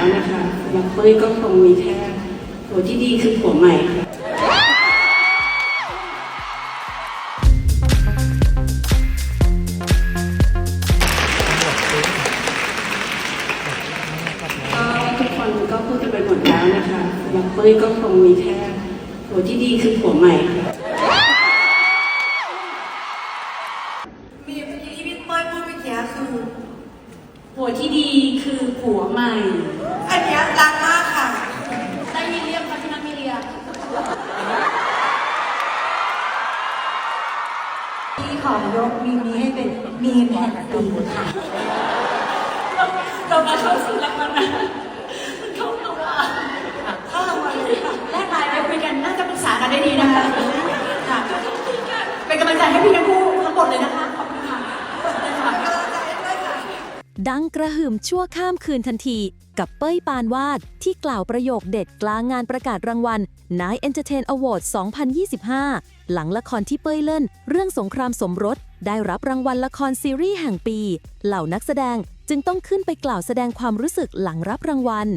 แล้วนะคะสำหรับเป้ยก็คงมีแค่ผัวที่ดีคือผัวใหม่ค่ะก็ทุกคนก็พูดกันไปหมดแล้วนะคะสำหรับเป้ยก็คงมีแค่ผัวที่ดีคือผัวใหม่ค่ะ ผัวที่ดีคือผัวใหม่ อันเนี้ยรักมากค่ะ ได้ยินเรียกพัฒนามิเรียที่ขอยกมีมนี้ให้เป็นมีมแห่งปีค่ะ เรามาเข้าสู่รางวัลนะมันเข้าตัวเข้ารางวัลเลยค่ะแลกไลน์ไปคุยกันน่าจะปรึกษากันได้ดีนะคะค่ะเป็นกำลังใจให้พี่ทั้งคู่ทั้งหมดเลยนะคะ ขอบคุณค่ะขอบคุณค่ะ ดังกระหึ่มชั่วข้ามคืนทันที กับเป้ยปานวาดที่กล่าวประโยคเด็ดกลางงานประกาศรางวัล Night Entertain Award 2025 หลังละครที่เป้ยเล่น เรื่องสงครามสมรส ได้รับรางวัลละครซีรีส์แห่งปี เหล่านักแสดงจึงต้องขึ้นไปกล่าวแสดงความรู้สึกหลังรับรางวัล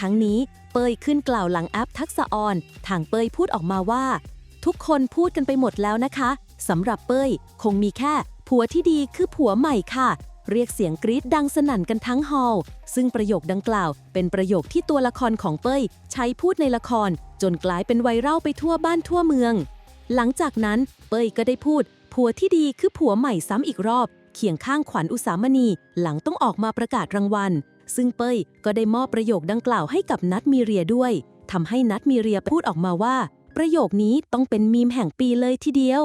ทั้งนี้เป้ยขึ้นกล่าวหลังแอปทักษะออน ทางเป้ยพูดออกมาว่า ทุกคนพูดกันไปหมดแล้วนะคะสำหรับเป้ยคงมีแค่ผัวที่ดีคือผัวใหม่ค่ะ เรียกเสียงกรี๊ดดังสนั่นกันทั้งฮอลล์ซึ่งประโยคดังกล่าว เป็นประโยคที่ตัวละครของเป้ย ใช้พูดในละคร จนกลายเป็นไวรัลไปทั่วบ้านทั่วเมือง หลังจากนั้นเป้ยก็ได้พูด ผัวที่ดีคือผัวใหม่ซ้ำอีกรอบ เคียงข้างขวัญอุสามณี หลังต้องออกมาประกาศรางวัล ซึ่งเป้ยก็ได้มอบประโยคดังกล่าวให้กับนัทมีเรียด้วยทำให้นัทมีเรียพูดออกมาว่า ประโยคนี้ต้องเป็นมีมแห่งปีเลยทีเดียว